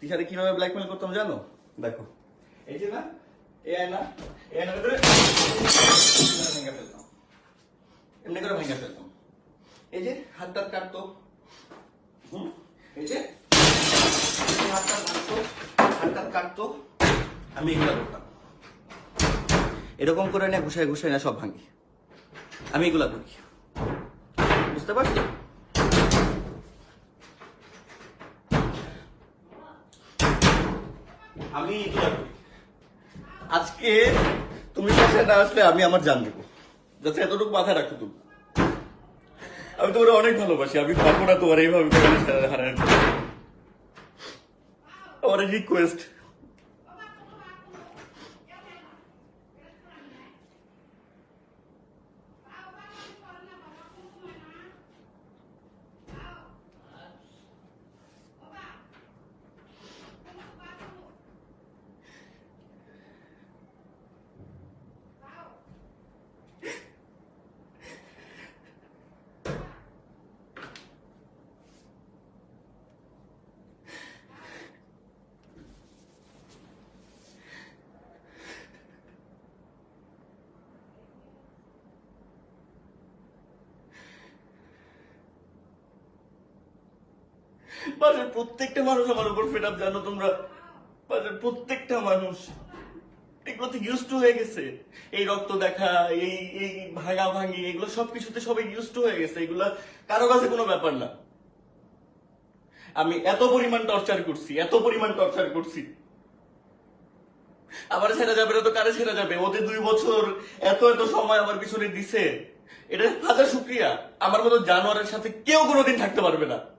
তিশারে কীভাবে ব্ল্যাকমেল করতাম জানো? দেখো। এই যে না, এ এই আয়না এই আয়নার ভিতরে। ভেঙে ফেলতাম। এমনি করে ভেঙে ফেলতাম। এই যে হাতটার কাটতো। হুম? এই যে হাত যে কাটতো হাত হাতটার কাটতো। আমি এগুলো করতাম। এরকম করে না, ঘুষায় ঘুষায় না, সব ভাঙি। আমি এগুলা করি। বুঝতে পারছ? আমি আজকে তুমি বাসায় আসলে আমি আমার জান দেবো। যাতে এতটুকু মাথায় রাখো তুমি। আমি তোমার অনেক ভালোবাসি, আমি পারব না তোমার এইভাবে হারানোর আমার রিকোয়েস্ট বাজার প্রত্যেকটা মানুষ আমার উপর ফেড আপ জানো তোমরা? বাজার প্রত্যেকটা মানুষ। ইউজ টু হয়ে গেছে। এই রক্ত দেখা, এই এই ভাঙা ভাঙি এগুলো সবকিছুতে সবাই ইউজ টু হয়ে গেছে। এগুলো কারও কাছে কোনো ব্যাপার না। আমি এত পরিমাণ টর্চার করছি, এত পরিমাণ টর্চার করছি। আবার ছেড়ে যাবে না তো কারে ছেড়ে যাবে? ওদের দুই বছর এত এত সময় আমার পিছনে দিছে। এটা হাজার শুক্রিয়া। আমার মতো জানোয়ারের সাথে কেউ কোনোদিন থাকতে পারবে না।